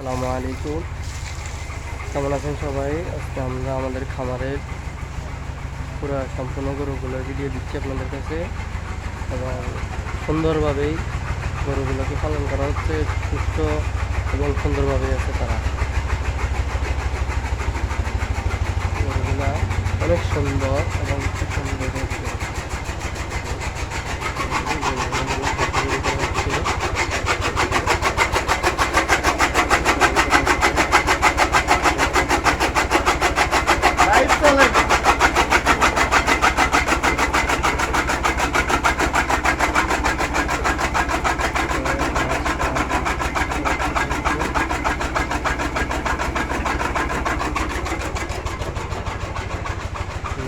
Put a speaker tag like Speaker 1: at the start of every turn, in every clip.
Speaker 1: আসসালামু আলাইকুম। কেমন আছেন সবাই? আজকে আমরা আমাদের খামারের পুরো সম্পূর্ণ গরুগুলোর ভিডিও দিচ্ছি আপনাদের কাছে। এবং সুন্দরভাবেই গরুগুলোকে পালন করা হচ্ছে, সুস্থ এবং সুন্দরভাবেই আছে তারা। গরুগুলা অনেক সুন্দর এবং খুব সুন্দর হচ্ছে
Speaker 2: লাইভ চলে
Speaker 1: আমরা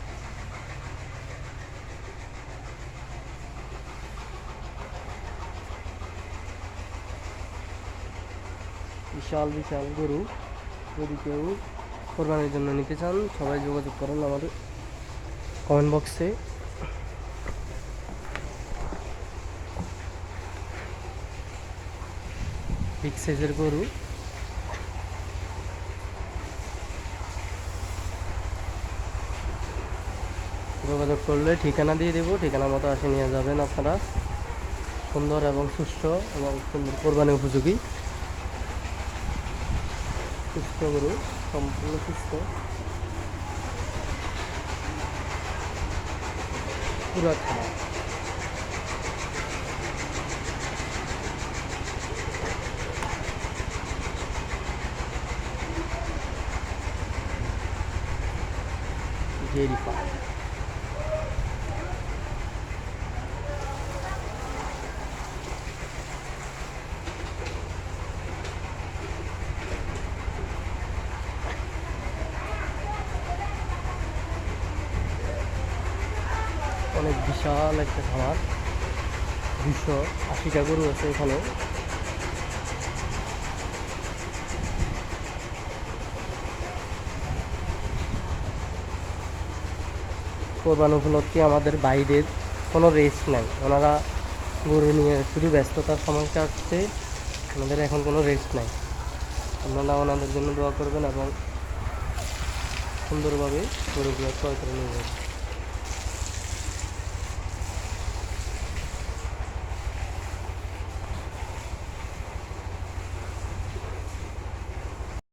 Speaker 1: বিশাল বিশাল গরু। যদি কেউ কোরবানির জন্য নিতে চান, সবাই যোগাযোগ করেন আমাদের কমেন্ট বক্সে বিগ সাইজের গরু। যোগাযোগ করলে ঠিকানা দিয়ে দেবো। ঠিকানা মতো আসে নিয়ে যাবেন আপনারা। সুন্দর এবং সুস্থ এবং সুন্দর কোরবানি উপযোগী। সুস্থ গরু সম্পূর্ণ সুস্থ পুরা খারাপ ডেয়ারি ফার্ম অনেক বিশাল একটা খামার। দুশো আশিটা গরু আছে এখানে। কোরবান উপলক্ষে আমাদের বাইরের কোনো রেস্ট নাই। ওনারা গরু নিয়ে শুধু ব্যস্ততার সময় কাটছে ওনাদের এখন কোনো রেস্ট নাই। আপনারা ওনাদের জন্য দোয়া করবেন এবং সুন্দরভাবে গরুগুলো ক্রয় করে নিয়ে যাবেন।